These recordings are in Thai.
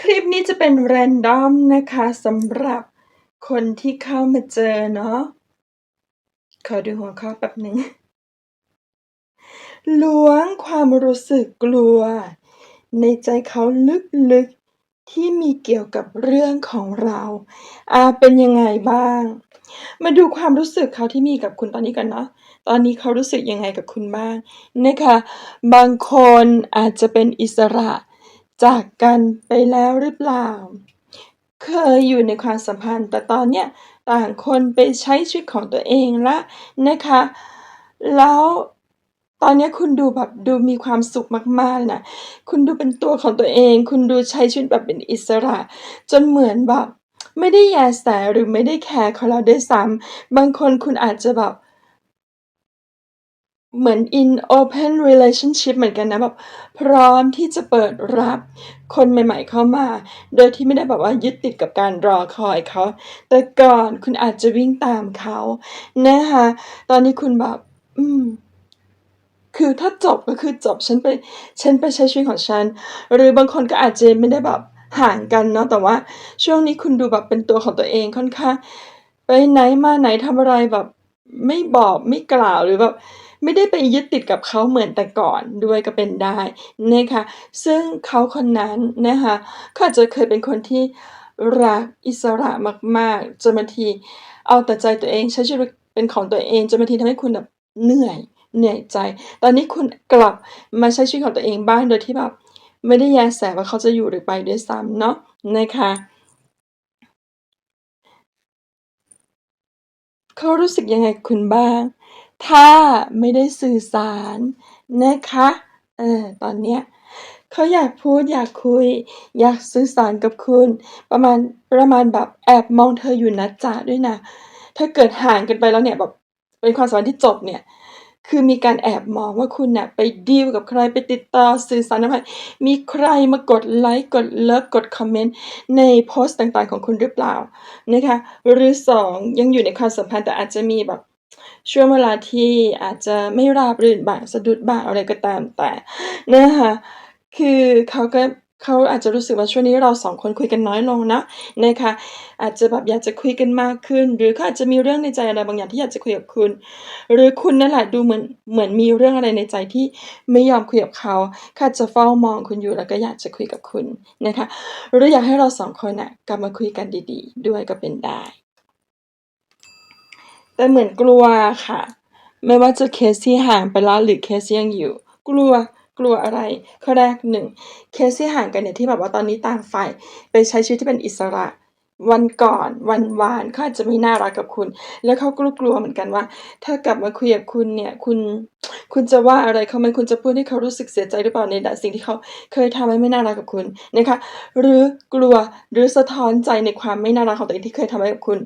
คลิปนี้จะเป็นแรนดอมนะคะสำหรับคนที่เข้ามาเจอเนาะขอดูหัวข้อแป๊บหนึ่งล้วงความรู้สึกกลัว ในใจเขาลึกๆที่มีเกี่ยวกับเรื่องของเราอาเป็นยังไงบ้าง มาดูความรู้สึกเขาที่มีกับคุณตอนนี้กันเนาะตอนนี้เขารู้สึกยังไงกับคุณบ้างนะคะ บางคนอาจจะเป็นอิสระ จากกันไปแล้วหรือเปล่า เคยอยู่ในความสัมพันธ์ แต่ตอนเนี้ยต่างคนไปใช้ชีวิตของตัวเองล้วนะคะ แล้วตอนเนี้ยคุณดูแบบดูมีความสุขมากๆนะคุณดูเป็นตัวของตัวเอง คุณดูใช้ชีวิตแบบเป็นอิสระ จนเหมือนแบบไม่ได้แยแสหรือไม่ได้แคร์เขาแล้วด้วยซ้ำบางคนคุณอาจจะแบบ เหมือน in open relationship เหมือนกันนะ แบบพร้อมที่จะเปิดรับคนใหม่ๆเข้ามา โดยที่ไม่ได้แบบว่ายึดติดกับการรอคอยเขา แต่ก่อนคุณอาจจะวิ่งตามเขานะคะ ตอนนี้คุณแบบ อืม คือถ้าจบก็คือจบ ฉันไป ฉันไปใช้ชีวิตของฉัน หรือบางคนก็อาจจะไม่ได้แบบห่างกันเนาะ แต่ว่าช่วงนี้คุณดูแบบเป็นตัวของตัวเองค่อนข้าง ไปไหนมาไหนทำอะไรแบบ ไม่บอกไม่กล่าวหรือแบบ ไม่ได้ไปยึดติดกับเขาเหมือนแต่ก่อนด้วยก็เป็นได้นะคะซึ่งเขาคนนั้นนะคะเขาอาจจะเคยเป็นคนที่รักอิสระมากๆจนบางทีเอาแต่ใจตัวเองใช้ชีวิตเป็นของตัวเองจนบางทีทำให้คุณแบบเหนื่อยเหนื่อยใจ ตอนนี้คุณกลับมาใช้ชีวิตของตัวเองบ้างโดยที่แบบไม่ได้แยแสว่าเขาจะอยู่หรือไปด้วยซ้ำเนาะนะคะเขารู้สึกยังไงคุณบ้าง ถ้าไม่ได้สื่อสารนะคะ เออ ตอนเนี้ยเขาอยากพูดอยากคุย อยากสื่อสารกับคุณ ประมาณประมาณแบบแอบมองเธออยู่นะจ๊ะด้วยนะ ถ้าเกิดห่างกันไปแล้วเนี่ยแบบเป็นความสัมพันธ์ที่จบเนี่ย คือมีการแอบมองว่าคุณน่ะไปดีลกับใครไปติดต่อสื่อสารกับใครมีใครมากดไลก์กดเลิฟกดคอมเมนต์ในโพสต์ต่างๆของคุณหรือเปล่านะคะหรือ 2 ยังอยู่ในความสัมพันธ์แต่อาจจะมีแบบ ช่วงเวลาที่อาจจะไม่ราบรื่นบ้าง สะดุดบ้าง อะไรก็ตามแต่เนะคะ คือเขาก็ เขาอาจจะรู้สึกว่าช่วงนี้เรา2คนคุยกันน้อยลงนะนะคะ อาจจะแบบอยากจะคุยกันมากขึ้น หรือเขาอาจจะมีเรื่องในใจอะไรบางอย่างที่อยากจะคุยกับคุณ หรือคุณนั่นแหละดูเหมือน เหมือนมีเรื่องอะไรในใจที่ไม่ยอมคุยกับเขาเขาอาจจะเฝ้ามองคุณอยู่แล้วก็อยากจะคุยกับคุณนะคะ หรืออยากให้เรา2คนน่ะกลับมาคุยกันดี ๆ ด้วยก็เป็นได้ แต่เหมือนกลัวค่ะ ไม่ว่าจะเคสที่ห่างไปแล้วหรือเคสที่ยังอยู่ กลัวกลัวอะไร ข้อแรก1เคสที่ห่างกันเนี่ยที่แบบว่าตอนนี้ต่างฝ่ายไปใช้ชีวิตที่เป็นอิสระวันก่อนวันวานเขาอาจจะไม่น่ารักกับคุณ แล้วเขาก็กลัวเหมือนกันว่า ถ้ากลับมาคุยกับคุณเนี่ยคุณคุณจะว่าอะไรเขาไหมคุณจะพูดให้เขารู้สึกเสียใจหรือเปล่าในสิ่งที่เขาเคยทำให้ไม่น่ารักกับคุณนะคะ หรือกลัวหรือสะท้อนใจในความไม่น่ารักของตัวเองที่เคยทำไว้กับคุณ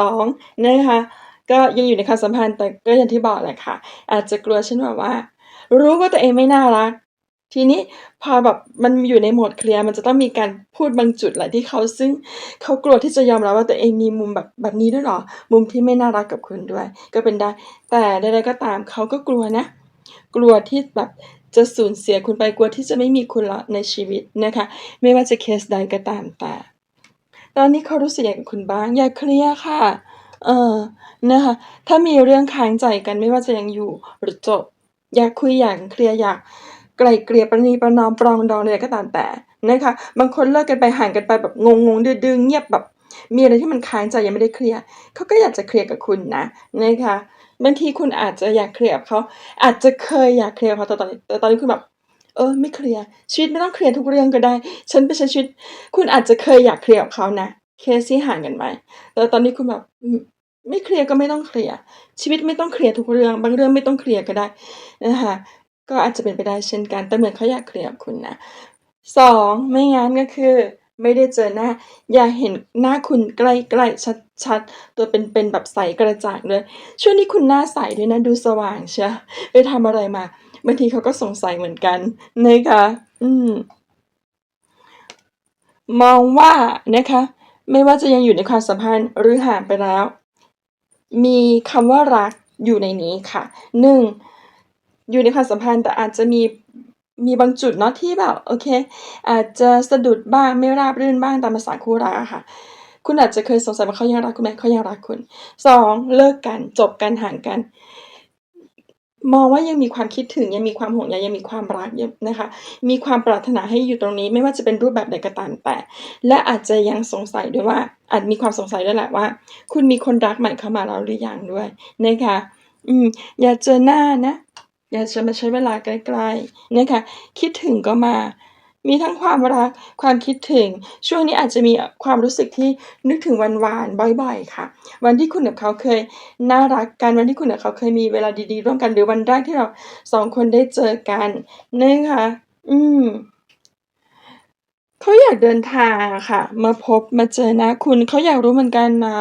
2 นะคะ ก็ยังอยู่ในความสัมพันธ์แต่ก็อย่างที่บอกแหละค่ะ อาจจะกลัวเช่นแบบว่า รู้ว่าตัวเองไม่น่ารัก ทีนี้พอแบบมันอยู่ในโหมดเคลียร์มันจะต้องมีการพูดบางจุดแหละที่เขาซึ่งเขากลัวที่จะยอมรับว่าตัวเองมีมุมแบบแบบนี้ด้วยหรอ มุมที่ไม่น่ารักกับคุณด้วย ก็เป็นได้ แต่ใดๆก็ตามเขาก็กลัวนะ กลัวที่แบบจะสูญเสียคุณไปกลัวที่จะไม่มีคุณล้วในชีวิตนะคะ ไม่ว่าจะเคสใดก็ตามแต่ ตอนนี้เขารู้สึกอยังไงคุณบ้าง อย่าเคลียร์ค่ะ เออ นะคะ ถ้ามีเรื่องค้างใจกันไม่ว่าจะยังอยู่หรือจบ อยากคุยอยากเคลียร์อยากไกลเกลี่ยประนีประนอมปรองดองใดๆก็ตามแต่นะคะ บางคนเลิกกันไปห่างกันไปแบบงงๆดื้อๆเงียบแบบ มีอะไรที่มันค้างใจยังไม่ได้เคลียร์เขาก็อยากจะเคลียร์กับคุณนะนะคะบางทีคุณอาจจะอยากเคลียร์กับเขาอาจจะเคยอยากเคลียร์กับเขาแต่ตอนนี้แต่ตอนนี้คุณแบบเออไม่เคลียร์ชีวิตไม่ต้องเคลียร์ทุกเรื่องก็ได้ ฉันไปใช้ชีวิต คุณอาจจะเคยอยากเคลียร์กับเขานะเคสที่ห่างกันไปแต่ตอนนี้คุณแบบ ไม่เคลียร์ก็ไม่ต้องเคลียร์ชีวิตไม่ต้องเคลียร์ทุกเรื่อง บางเรื่องไม่ต้องเคลียร์ก็ได้นะคะก็อาจจะเป็นไปได้เช่นกันแต่เหมือนเขาอยากเคลียร์กับคุณนะ2ไม่งั้นก็คือ ไม่ได้เจอหน้า อย่าเห็นหน้าคุณใกล้ๆชัดๆ ตัวเป็นๆแบบใสกระจ่างเลยช่วงนี้คุณหน้าใสด้วยนะดูสว่างเชียวไปทำอะไรมาบางทีเขาก็สงสัยเหมือนกันนะคะอืมมองว่านะคะ ไม่ว่าจะยังอยู่ในความสัมพันธ์หรือห่างไปแล้ว มีคำว่ารักอยู่ในนี้ค่ะหนึ่งอยู่ในความสัมพันธ์แต่อาจจะมีมีบางจุดเนาะที่แบบโอเค อาจจะสะดุดบ้างไม่ราบรื่นบ้างตามภาษาคู่รักอะค่ะ คุณอาจจะเคยสงสัยว่าเขายังรักคุณไหมเขายังรักคุณสองเลิกกันจบกันห่างกัน มองว่ายังมีความคิดถึงยังมีความห่วงใยยังมีความรักนะคะ มีความปรารถนาให้อยู่ตรงนี้ ไม่ว่าจะเป็นรูปแบบใดก็ตามแต่ และอาจจะยังสงสัยด้วยว่า อาจมีความสงสัยด้วยแหละว่า คุณมีคนรักใหม่เข้ามาแล้วหรือยังด้วยนะคะอืมอย่าเจอหน้านะ อย่าจะมาใช้เวลาใกล้ๆนะคะ คิดถึงก็มา มีทั้งความรัก ความคิดถึง ช่วงนี้อาจจะมีความรู้สึกที่นึกถึงวันวานบ่อยๆ ค่ะ วันที่คุณกับเขาเคยน่ารักกัน วันที่คุณกับเขาเคยมีเวลาดีๆ ร่วมกัน หรือวันแรกที่เรา2คนได้เจอกันนะคะ อืมเขาอยากเดินทางค่ะ มาพบมาเจอหน้าคุณเขาอยากรู้เหมือนกันนะ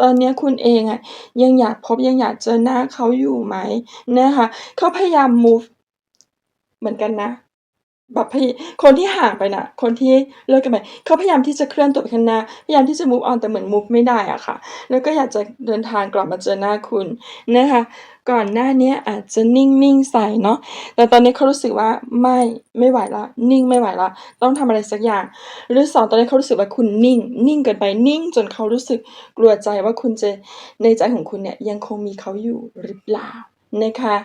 ตอนนี้คุณเองอะยังอยากพบยังอยากเจอหน้าเขาอยู่ไหมนะคะเขาพยายามมูฟเหมือนกันนะ แบบพคนที่ห่างไปน่ะ คนที่เลิกกันไปเขาพยายามที่จะเคลื่อนตัวไปข้างหน้า พยายามที่จะ move on แต่เหมือน move ไม่ได้อะค่ะ แล้วก็อยากจะเดินทางกลับมาเจอหน้าคุณนะคะ ก่อนหน้านี้อาจจะนิ่งๆใส่เนาะ แต่ตอนนี้เขารู้สึกว่าไม่ไม่ไหวแล้วนิ่งไม่ไหวแล้วต้องทำอะไรสักอย่าง หรือ2ตอนนี้เขารู้สึกว่าคุณนิ่ง นิ่งเกินไปนิ่ง จนเขารู้สึกกลัวใจว่าคุณจะในใจของคุณเนี่ยยังคงมีเขาอยู่หรือเปล่านะคะ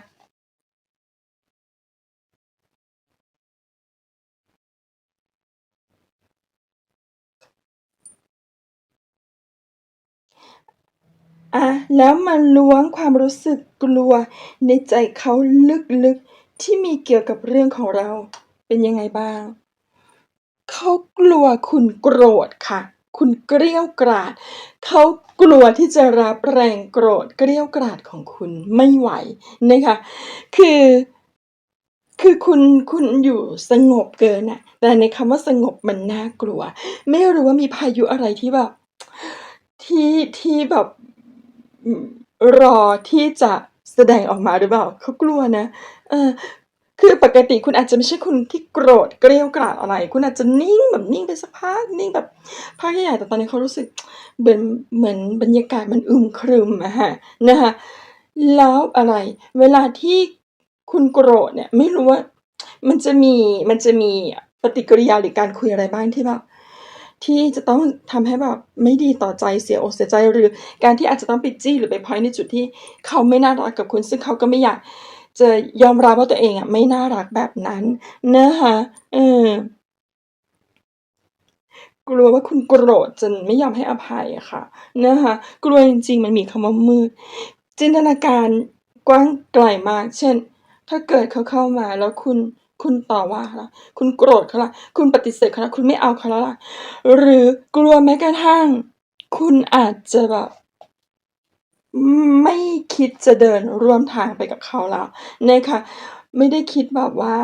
อาแล้วมาล้วงความรู้สึกกลัวในใจเขาลึกๆ ที่มีเกี่ยวกับเรื่องของเรา เป็นยังไงบ้าง?เขากลัวคุณโกรธค่ะ คุณเกรี้ยวกราด เขากลัวที่จะรับแรงโกรธเกรี้ยวกราดของคุณไม่ไหวนะคะ คือคือคุณคุณอยู่สงบเกินน่ะแต่ในคำว่าสงบมันน่ากลัว ไม่รู้ว่ามีพายุอะไรที่แบบที่ที่แบบ รอที่จะแสดงออกมาหรือเปล่าเขากลัวนะ เออ คือปกติคุณอาจจะไม่ใช่คนที่โกรธเกรี้ยวกราดอะไร คุณอาจจะนิ่งแบบนิ่งไปสักพักนิ่งแบบพักใหญ่แต่ตอนนี้เขารู้สึกเหมือนเหมือนบรรยากาศมันอึมครึมอะค่ะนะคะแล้วอะไร เวลาที่คุณโกรธเนี่ย ไม่รู้ว่า มันจะมีมันจะมีปฏิกิริยาหรือการคุยอะไรบ้างที่แบบ ที่จะต้องทำให้แบบไม่ดีต่อใจเสียอกเสียใจหรือการที่อาจจะต้องไปจี้หรือไปพอยในจุดที่เขาไม่น่ารักกับคุณ ซึ่งเขาก็ไม่อยากจะยอมรับว่าตัวเองอะไม่น่ารักแบบนั้นเนะคะเออกลัวว่าคุณโกรธจนไม่ยอมให้อภัยอะค่ะนะคะกลัวจริงๆ มันมีคำว่ามืด จินตนาการกว้างไกลมาก เช่น ถ้าเกิดเขาเข้ามาแล้วคุณ คุณต่อว่าเขาละคุณโกรธเขาละคุณปฏิเสธเขาละคุณไม่เอาเขาแล้วละหรือกลัวแม้กระทั่ง คุณอาจจะแบบไม่คิดจะเดินร่วมทางไปกับเขาแล้วนะคะไม่ได้คิดแบบว่า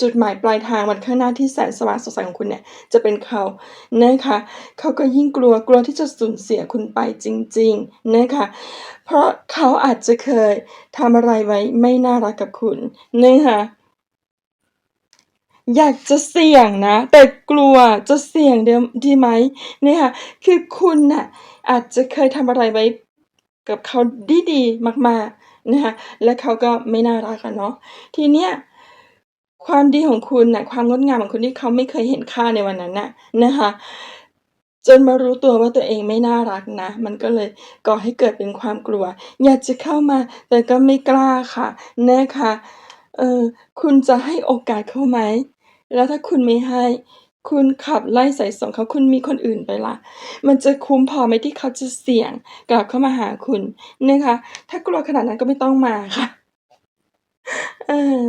จุดหมายปลายทางวันข้างหน้าที่แสนสว่างสดใสของคุณเนี่ยจะเป็นเขานะคะเขาก็ยิ่งกลัวกลัวที่จะสูญเสียคุณไปจริงๆนะคะเพราะเขาอาจจะเคยทำอะไรไว้ไม่น่ารักกับคุณนะคะ อยากจะเสี่ยงนะ แต่กลัวจะเสี่ยงเดียวดีไหมเนี่ยค่ะคือคุณน่ะอาจจะเคยทำอะไรไว้กับเขาด้ดีมากๆนะคะและเขาก็ไม่น่ารักอะเนาะทีเนี้ยความดีของคุณน่ะความงดงามของคุณที่เขาไม่เคยเห็นค่าในวันนั้นน่ะนะคะจนมารู้ตัวว่าตัวเองไม่น่ารักนะ มันก็เลยก่อให้เกิดเป็นความกลัว อยากจะเข้ามาแต่ก็ไม่กล้าค่ะนะคะเออคุณจะให้โอกาสเขาไหม? แล้วถ้าคุณไม่ให้ คุณขับไล่ไสส่งเขาคุณมีคนอื่นไปละ มันจะคุ้มพอไหมที่เขาจะเสี่ยงกลับเข้ามาหาคุณนะคะ ถ้ากลัวขนาดนั้นก็ไม่ต้องมาค่ะเออ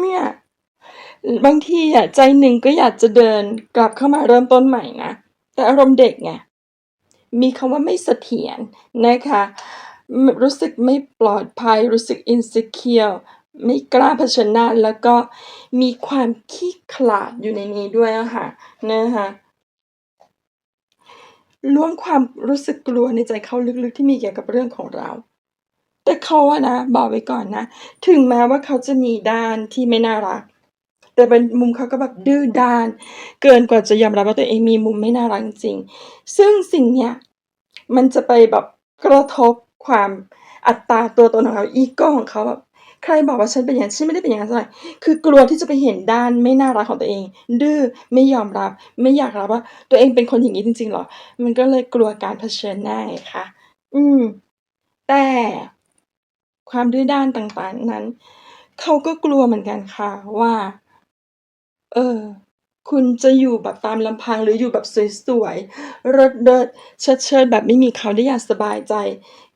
เนี่ยบางทีอะใจหนึ่งก็อยากจะเดินกลับเข้ามาเริ่มต้นใหม่นะแต่อารมณ์เด็กไงมีคำว่าไม่เสถียรนะคะ รู้สึกไม่ปลอดภัยรู้สึก insecure ไม่กล้าเผชิญหน้า แล้วก็มีความขี้ขลาดอยู่ในนี้ด้วยอะค่ะนะคะล้วงความรู้สึกกลัวในใจเขาลึกๆที่มีเกี่ยวกับเรื่องของเรา แต่เขาอะนะบอกไว้ก่อนนะ ถึงแม้ว่าเขาจะมีด้านที่ไม่น่ารัก แต่เป็นมุมเขาก็แบบดื้อด้าน เกินกว่าจะยอมรับว่าตัวเองมีมุมไม่น่ารักจริง ซึ่งสิ่งเนี้ยมันจะไปแบบกระทบความอัตราตัวตนของเขาอีโกของเขาแบบ ใครบอกว่าฉันเป็นอย่างนั้นฉันไม่ได้เป็นอย่างนั้นสักหน่อยคือกลัวที่จะไปเห็นด้านไม่น่ารักของตัวเอง ดื้อไม่ยอมรับ ไม่อยากรับว่า ตัวเองเป็นคนอย่างงี้จริงๆหรอ มันก็เลยกลัวการเผชิญหน้าไงคะอืม แต่ความดื้อด้านต่างๆนั้นเขาก็กลัวเหมือนกันค่ะว่า เออ คุณจะอยู่แบบตามลำพังหรืออยู่แบบสวยๆรถเลิศๆเชิดๆแบบไม่มีเขาได้อย่างสบายใจ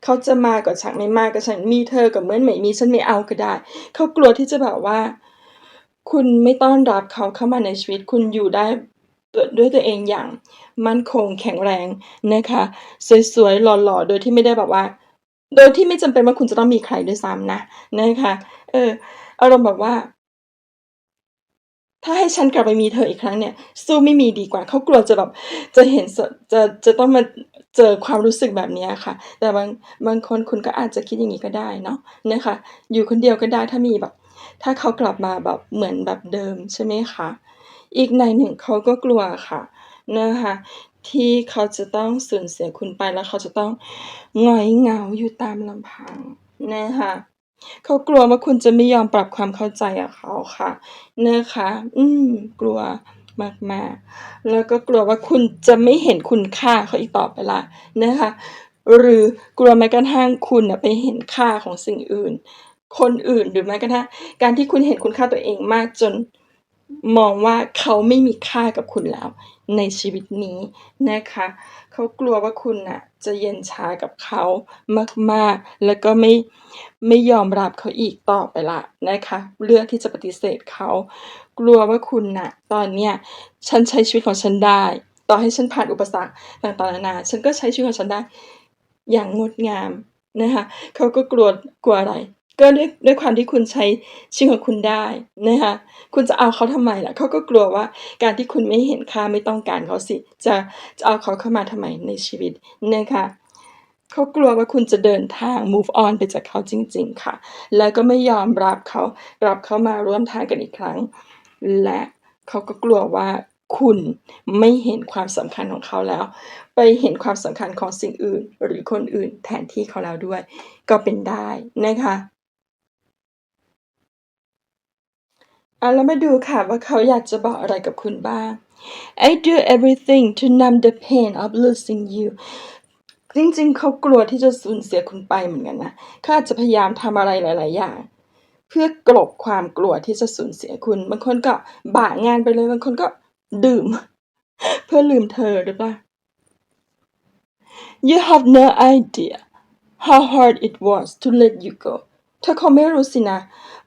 เขาจะมาก็ช่างไม่มาก็ช่างมีเธอก็เหมือนไม่มีฉันไม่เอาก็ได้ เขากลัวที่จะแบบว่า คุณไม่ต้อนรับเขาเข้ามาในชีวิต คุณอยู่ได้ด้วยตัวเองอย่างมั่นคงแข็งแรงนะคะสวยๆหล่อๆ โดยที่ไม่ได้แบบว่า โดยที่ไม่จำเป็นว่าคุณจะต้องมีใครด้วยซ้ำนะนะคะเอออารมณ์แบบว่าถ้าให้ฉันกลับไปมีเธออีกครั้งเนี่ย สู้ไม่มีดีกว่าเขากลัวจะแบบจะเห็นจะจะต้องมา เจอความรู้สึกแบบนี้ค่ะ แต่บางบางคนคุณก็อาจจะคิดอย่างงี้ก็ได้เนาะนะคะ อยู่คนเดียวก็ได้ถ้ามีแบบ ถ้าเขากลับมาแบบเหมือนแบบเดิมใช่ไหมคะ อีกในหนึ่งเขาก็กลัวค่ะนะคะ ที่เขาจะต้องสูญเสียคุณไปแล้วเขาจะต้องหงอยเหงาอยู่ตามลำพังนะคะเขากลัวว่าคุณจะไม่ยอมปรับความเข้าใจกับเขาค่ะนะคะ อืม กลัว มากๆ แล้วก็กลัวว่าคุณจะไม่เห็นคุณค่าเขาอีกต่อไปละนะคะ หรือกลัวแม้กระทั่งคุณน่ะไปเห็นค่าของสิ่งอื่น คนอื่นหรือแม้กระทั่งการที่คุณเห็นคุณค่าตัวเองมากจน มองว่าเขาไม่มีค่ากับคุณแล้วในชีวิตนี้นะคะ เขากลัวว่าคุณน่ะจะเย็นชากับเขามาก ๆ แล้วก็ไม่ไม่ยอมรับเขาอีกต่อไปแล้วนะคะ เลือกที่จะปฏิเสธเขา กลัวว่าคุณน่ะ ตอนเนี้ยฉันใช้ชีวิตของฉันได้ ต่อให้ฉันผ่านอุปสรรคต่างๆนานาฉันก็ใช้ชีวิตของฉันได้อย่างงดงามนะคะเขาก็กลัวกลัวอะไร ก็ด้วยด้วยความที่คุณใช้ชีวิตของคุณได้นะคะคุณจะเอาเขาทำไมล่ะเขาก็กลัวว่าการที่คุณไม่เห็นค่าไม่ต้องการเขาสิ จะจะเอาเขาเข้ามาทำไมในชีวิตนะคะเขากลัวว่าคุณจะเดินทาง move on ไปจากเขาจริง ๆ ค่ะ แล้วก็ไม่ยอมรับเขารับเขามาร่วมทางกันอีกครั้ง และเขาก็กลัวว่าคุณไม่เห็นความสำคัญของเขาแล้ว ไปเห็นความสำคัญของสิ่งอื่น หรือคนอื่นแทนที่เขาแล้วด้วย ก็เป็นได้นะคะ อาแล้วมาดูค่ะว่าเขาอยากจะบอกอะไรกับคุณบ้าง I do everything to numb the pain of losing you จริงๆ เขากลัวที่จะสูญเสียคุณไปเหมือนกันนะเขาอาจจะพยายามทำอะไรหลาย ๆ อย่าง เพื่อกลบความกลัวที่จะสูญเสียคุณ บางคนก็บ้างานไปเลย บางคนก็ดื่ม เพื่อลืมเธอหรือเปล่า? You have no idea how hard it was to let you go เธอคงไม่รู้สินะ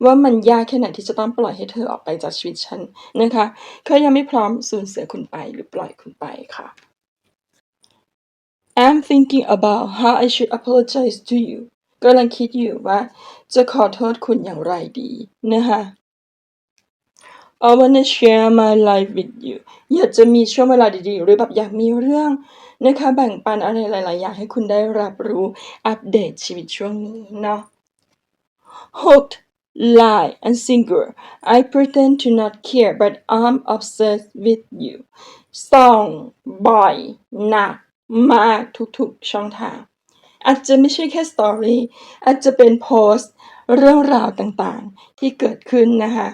ว่ามันยากแค่ไหนที่จะต้องปล่อยให้เธอออกไปจากชีวิตฉันนะคะเขายังไม่พร้อมสูญเสียคุณไปหรือปล่อยคุณไปค่ะ I'm thinking about how I should apologize to you กำลังคิดอยู่ว่า จะขอโทษคุณอย่างไรดีนะคะ I wanna share my life with you อยากจะมีช่วงเวลาดีๆ หรือแบบอยากมีเรื่องนะคะแบ่งปันอะไรหลายๆอย่างให้คุณได้รับรู้อัปเดตชีวิตช่วงนี้เนาะ Hooked, lie and single I pretend to not care but I'm obsessed with you ส่องบ่อยหนักมากทุกๆช่องทาง อาจจะไม่ใช่แค่ Story อาจจะเป็นโพสต์เรื่องราวต่างๆ ที่เกิดขึ้นนะคะ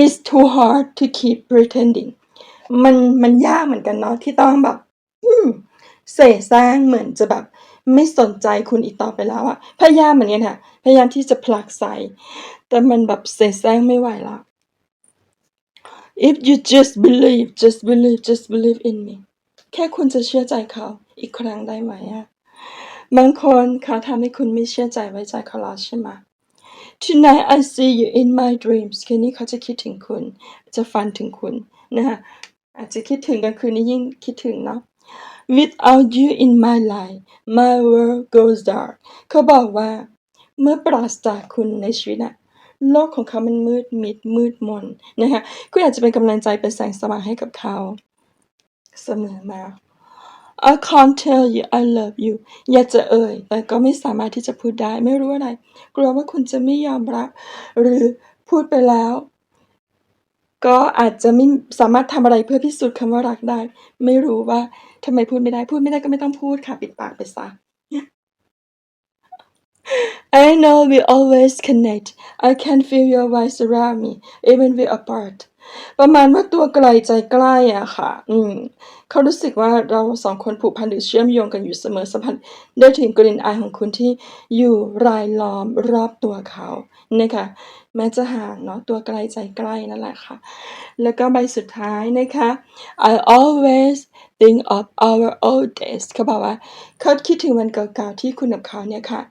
It's too hard to keep pretending มันมันยากเหมือนกันเนาะที่ต้องแบบเสแสร้งเหมือนจะแบบ ไม่สนใจคุณอีกต่อไปแล้วอะพยายามเหมือนกันค่ะ พยายามที่จะผลักไสแต่มันแบบเสแสร้งไม่ไหวแล้ว If you just believe just believe just believe in me แค่คุณจะเชื่อใจเขาอีกครั้งได้ไหมอะบางคนเขาทำให้คุณไม่เชื่อใจไว้ใจเขาแล้วใช่ไหม Tonight I see you in my dreams คืนนี้เขาจะคิดถึงคุณ จะฝันถึงคุณนะคะอาจจะคิดถึงกลางคืนนี้ยิ่งคิดถึงเนาะ Without you in my life my world goes dark เขาบอกว่า เมื่อปราศจากคุณในชีวิตอะโลกของเขามันมืดมิดมืดมนนะคะคุณอาจจะเป็นกำลังใจเป็นแสงสว่างให้กับเขาเสมอมา I can't tell you I love you อยากจะเอ่ย แต่ก็ไม่สามารถที่จะพูดได้ ไม่รู้อะไร กลัวว่าคุณจะไม่ยอมรับ หรือพูดไปแล้ว ก็อาจจะไม่สามารถทำอะไรเพื่อพิสูจน์คำว่ารักได้ ไม่รู้ว่าทำไมพูดไม่ได้ พูดไม่ได้ก็ไม่ต้องพูดค่ะ ปิดปากไปซะ I know we always connect. I can feel your voice around me, even we apart. ประมาณว่าตัวไกลใจใกล้อะค่ะ อืม เขารู้สึกว่าเราสองคนผูกพันหรือเชื่อมโยงกันอยู่เสมอสัมผัสได้ถึงกลิ่นอายของคุณที่อยู่รายล้อมรอบตัวเขานะคะแม้จะห่างเนาะตัวไกลใจใกล้นั่นแหละค่ะ แล้วก็ใบสุดท้ายนะคะ I always think of our old days เขาบอกว่าเขาคิดถึงวันเก่าๆที่คุณกับเขาเนี่ยค่ะ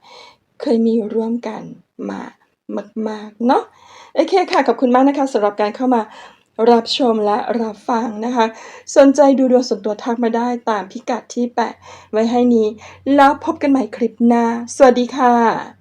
เคยมีร่วมกันมา มาก ๆ เนาะโอเคค่ะ ขอบคุณมากนะคะสำหรับการเข้ามารับชมและรับฟังนะคะ สนใจดูดวงส่วนตัวทักมาได้ตามพิกัดที่แปะไว้ให้นี้ แล้วพบกันใหม่คลิปหน้า สวัสดีค่ะ